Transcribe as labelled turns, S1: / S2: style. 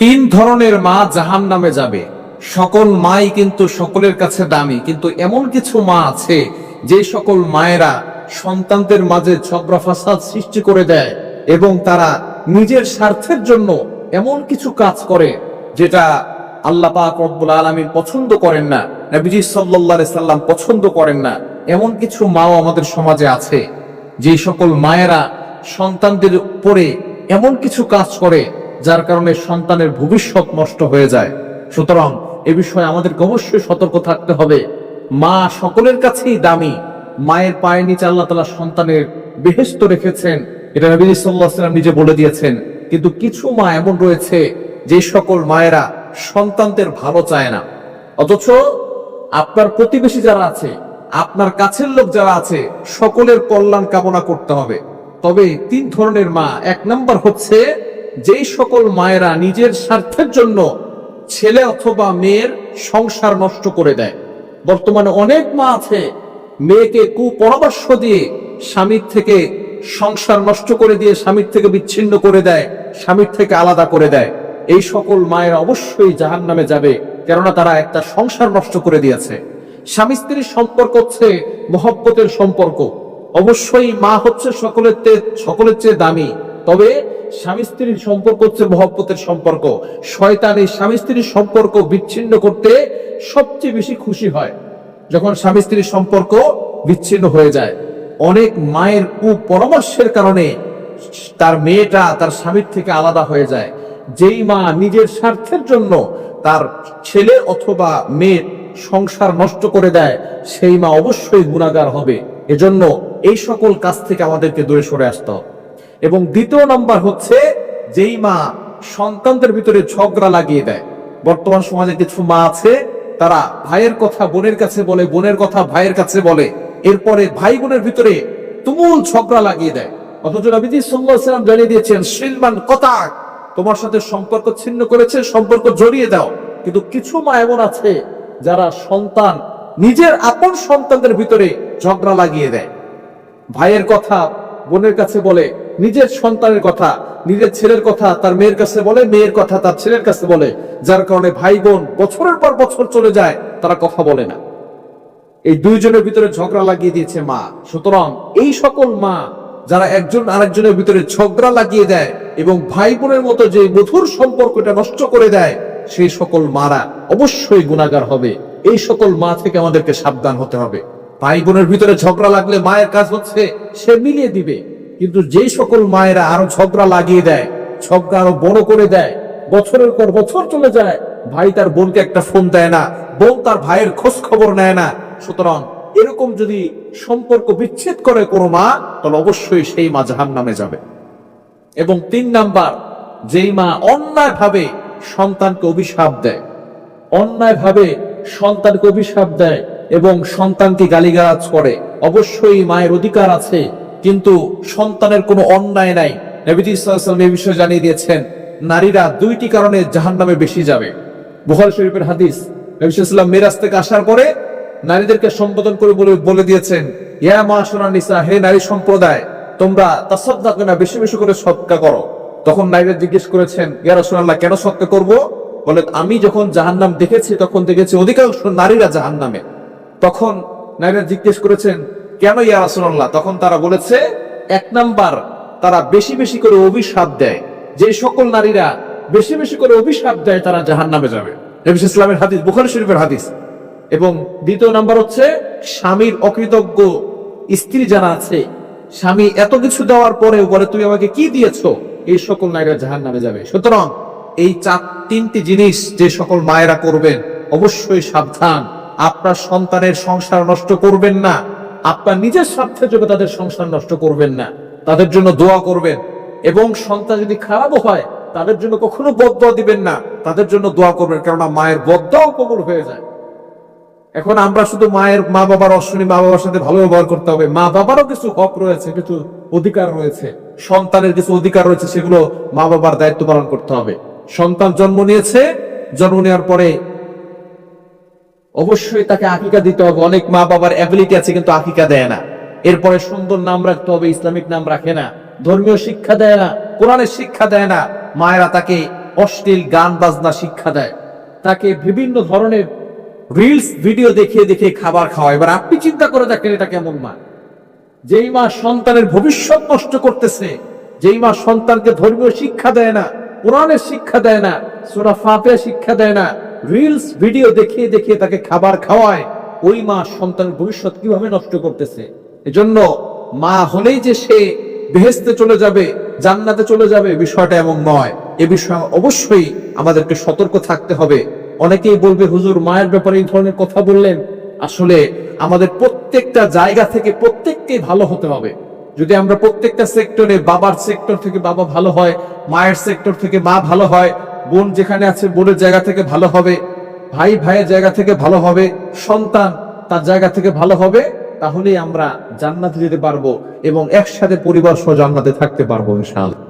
S1: তিন ধরনের মা জাহান নামে যাবে। সকল মাই কিন্তু সকলের কাছে দামি, কিন্তু এমন কিছু মা আছে যে সকল মায়েরা সন্তানদের মাঝে ঝগড়া ফাসাদ সৃষ্টি করে দেয় এবং তারা নিজের স্বার্থের জন্য এমন কিছু কাজ করে যেটা আল্লাহ পাক আলামিন পছন্দ করেন না সাল্লাল্লাহু আলাইহি সাল্লাম পছন্দ করেন না। এমন কিছু মাও আমাদের সমাজে আছে যে সকল মায়েরা সন্তানদের উপরে এমন কিছু কাজ করে যার কারণে সন্তানের ভবিষ্যৎ নষ্ট হয়ে যায়। সুতরাং এ বিষয়ে আমাদেরকে অবশ্যই সতর্ক থাকতে হবে। মা সকলের কাছেই দামি। মায়ের পায়ে নিচে আল্লাহ তালা সন্তানের বেহেস্ত রেখেছেন। এটা নবী সাল্লাহ সাল্লাম নিজে বলে দিয়েছেন। কিন্তু কিছু মা এমন রয়েছে যে সকল মায়েরা সন্তানদের ভালো চায় না। অথচ আপনার প্রতিবেশী যারা আছে, আপনার কাছের লোক যারা আছে, সকলের কল্যাণ কামনা করতে হবে। তবে তিন ধরনের মা, এক নাম্বার হচ্ছে যেই সকল মায়েরা নিজের স্বার্থের জন্য ছেলে অথবা মেয়ের সংসার নষ্ট করে দেয়। বর্তমানে অনেক মা আছে, মেয়েকে কুপরামর্শ দিয়ে স্বামীর থেকে সংসার নষ্ট করে দিয়ে স্বামীর থেকে বিচ্ছিন্ন করে দেয়, স্বামীর থেকে আলাদা করে দেয়। এই সকল মায়ের অবশ্যই জাহান নামে যাবে, কেননা তারা একটা সংসার নষ্ট করে দিয়েছে। স্বামী স্ত্রীর সম্পর্ক হচ্ছে মহব্বতের সম্পর্ক। অবশ্যই মা হচ্ছে সকলের সকলের চেয়ে দামি। তবে স্বামী স্ত্রীর সম্পর্ক হচ্ছে মহব্বতের সম্পর্ক। শয়তান এই স্বামী স্ত্রীর সম্পর্ক বিচ্ছিন্ন করতে সবচেয়ে বেশি খুশি হয়। যখন স্বামী স্ত্রীর সম্পর্ক বিচ্ছিন্ন হয়ে যায়, অনেক মায়ের কুপরামর্শের কারণে তার মেয়েটা তার স্বামীর থেকে আলাদা হয়ে যায়। যেই মা নিজের স্বার্থের জন্য তার ছেলে অথবা মেয়ের সংসার নষ্ট করে দেয়, সেই মা অবশ্যই গুণাগার হবে। এজন্য এই সকল কাজ থেকে আমাদেরকে দূরে সরে আসতে হবে। এবং দ্বিতীয় নাম্বার হচ্ছে যেই মা সন্তানদের ভিতরে ঝগড়া লাগিয়ে দেয়। বর্তমান সমাজে কিছু মা আছে, তারা ভাইয়ের কথা বোনের কাছে বলে, বোনের কথা ভাইয়ের কাছে বলে। এরপরে ভাই বোনের ভিতরে তুমুল ঝগড়া লাগিয়ে দেয়। অথচ নবীজি সাল্লাম জানিয়ে দিয়েছেন শিলমান কথা তোমার সাথে সম্পর্ক ছিন্ন করেছে, সম্পর্ক জড়িয়ে দাও। কিন্তু কিছু মা এমন আছে, যারা সন্তান, নিজের আপন সন্তানদের ভিতরে ঝগড়া লাগিয়ে দেয়। ভাইয়ের কথা বোনের কাছে বলে, নিজের সন্তানের কথা, নিজের ছেলের কথা তার মেয়ের কাছে বলে, মেয়ের কথা তার ছেলের কাছে বলে। যার কারণে ভাই বোন বছরের পর বছর চলে যায়, তারা কথা বলে না। এই দুইজনের ভিতরে ঝগড়া লাগিয়ে দিয়েছে মা। সুতরাং এই সকল মা, যারা একজন আরেকজনের ভিতরে ঝগড়া লাগিয়ে দেয় এবং ভাই বোনের মতো যে মধুর সম্পর্কটা নষ্ট করে দেয়, সেই সকল মারা অবশ্যই গুণাগার হবে। এই সকল মা থেকে আমাদেরকে সাবধান হতে হবে। ভাই বোনের ভিতরে ঝগড়া লাগলে মায়ের কাজ হচ্ছে সে মিলিয়ে দিবে। কিন্তু যেই সকল মায়েরা আরও ঝগড়া লাগিয়ে দেয়, ঝগড়া আরও বড় করে দেয়, বছরের পর বছর চলে যায়, ভাই তার বোনকে একটা ফোন দেয় না, বোন তার ভাইয়ের খোঁজ খবর নেয় না। সুতরাং এরকম যদি সম্পর্ক বিচ্ছেদ করে কোনো মা, তাহলে অবশ্যই সেই মা জাহান নামে যাবে। এবং তিন নাম্বার, যেই মা অন্যায় ভাবে সন্তানকে অভিশাপ দেয় অন্যায় ভাবে সন্তানকে অভিশাপ দেয় এবং সন্তানকে গালিগালাজ করে। অবশ্যই মায়ের অধিকার আছে, কিন্তু সন্তানের কোনো অন্যায় নাই। নবীজি এই বিষয়ে জানিয়ে দিয়েছেন, নারীরা দুইটি কারণে জাহান্নামে বেশি যাবে। বুখারী শরীফের হাদিস, নবী সাল্লাল্লাহু আলাইহি মিরাজ থেকে আসার পরে নারীদেরকে সম্বোধন করে বলে বলে দিয়েছেন, ইয়া মাশারা নিসা, হে নারী সম্প্রদায়, তোমরা তাসাদদাক না, বেশি বেশি করে সদকা করো। তখন নারীরা জিজ্ঞেস করেছেন, ইয়া রাসূলুল্লাহ, কেন সদকা করব? বলে, আমি যখন জাহান্নাম দেখেছি, তখন দেখেছি অধিকাংশ নারীরা জাহান্নামে। তখন নারীরা জিজ্ঞেস করেছেন, কেন ইয়া রাসূলুল্লাহ? তখন তারা বলেছে, এক নাম্বার, তারা বেশি বেশি করে অভিশাপ দেয়। যে সকল নারীরা বেশি বেশি করে অভিশাপ দেয়, তারা জাহান নামে যাবে ইসলামের হাদিস, বুখারী শরীফের হাদিস। এবং দ্বিতীয় নাম্বার হচ্ছে, স্বামীর অকৃতজ্ঞ স্ত্রী জানা আছে, স্বামী এত কিছু দেওয়ার পরেও বলে, তুমি আমাকে কি দিয়েছ? এই সকল নারীরা জাহান নামে যাবে। সুতরাং এই চার, তিনটি জিনিস যে সকল মায়েরা করবেন, অবশ্যই সাবধান। আপনার সন্তানের সংসার নষ্ট করবেন না। আপনার নিজের স্বার্থের জন্য তাদের সংসার নষ্ট করবেন না, তাদের জন্য দোয়া করবেন। এবং সন্তান যদি খারাপও হয়, তাদের জন্য কখনো বদয়া দিবেন না। তাদের জন্য দোয়া করবেন, কেননা মায়ের বদয়াও কবুল হয়ে যায়। এখন আমরা শুধু মায়ের মা বাবার অশ্বনী মা বাবার সাথে ভালো ব্যবহার করতে হবে। মা বাবারও কিছু হক রয়েছে, কিছু অধিকার রয়েছে। সন্তানের কিছু অধিকার রয়েছে, সেগুলো মা বাবার দায়িত্ব পালন করতে হবে। সন্তান জন্ম নিয়েছে, জন্ম নেওয়ার পরে অবশ্যই তাকে আকিকা দিতে হবে। অনেক মা বাবার অ্যাবিলিটি আছে, কিন্তু আকিকা দেয় না। এরপরে সুন্দর নাম রাখতে হবে, ইসলামিক নাম রাখে না। ধর্মীয় শিক্ষা দেয় না, কোরআনের শিক্ষা দেয় না। মায়েরা তাকে অশ্লীল গান, বাজনা শিক্ষা দেয়। তাকে বিভিন্ন ধরনের রিলস ভিডিও দেখিয়ে দেখিয়ে খাবার খাওয়ায়। এবার আপনি চিন্তা করে দেখেন এটা কেমন মা। যেই মা সন্তানের ভবিষ্যৎ নষ্ট করতেছে, যেই মা সন্তানকে ধর্মীয় শিক্ষা দেয় না, কোরআনের শিক্ষা দেয় না, সুরা ফাতে শিক্ষা দেয় না রিলস ভিডিও দেখিয়ে দেখিয়ে তাকে খাবার খাওয়ায়। ওই মা সন্তানের ভবিষ্যৎ কীভাবে নষ্ট করতেছে? এজন্য মা হলেই যে সে বেহেস্তে চলে যাবে, জান্নাতে চলে যাবে, বিষয়টা এমন নয়। এ বিষয়ে অবশ্যই আমাদেরকে সতর্ক থাকতে হবে। অনেকেই বলবে, হুজুর, মায়ের ব্যাপারে এই ধরনের কথা বললেন। আসলে আমাদের প্রত্যেকটা জায়গা থেকে প্রত্যেককেই ভালো হতে হবে। যদি আমরা প্রত্যেকটা সেক্টরে বাবার সেক্টর থেকে বাবা ভালো হয়, মায়ের সেক্টর থেকে মা ভালো হয় বোন যেখানে আছে, বোনের জায়গা থেকে ভালো হবে, ভাই ভাইয়ের জায়গা থেকে ভালো হবে, সন্তান তার জায়গা থেকে ভালো হবে, তাহলেই আমরা জান্নাতে যেতে পারব এবং একসাথে পরিবার সহ জান্নাতে থাকতে পারব, ইনশাআল্লাহ।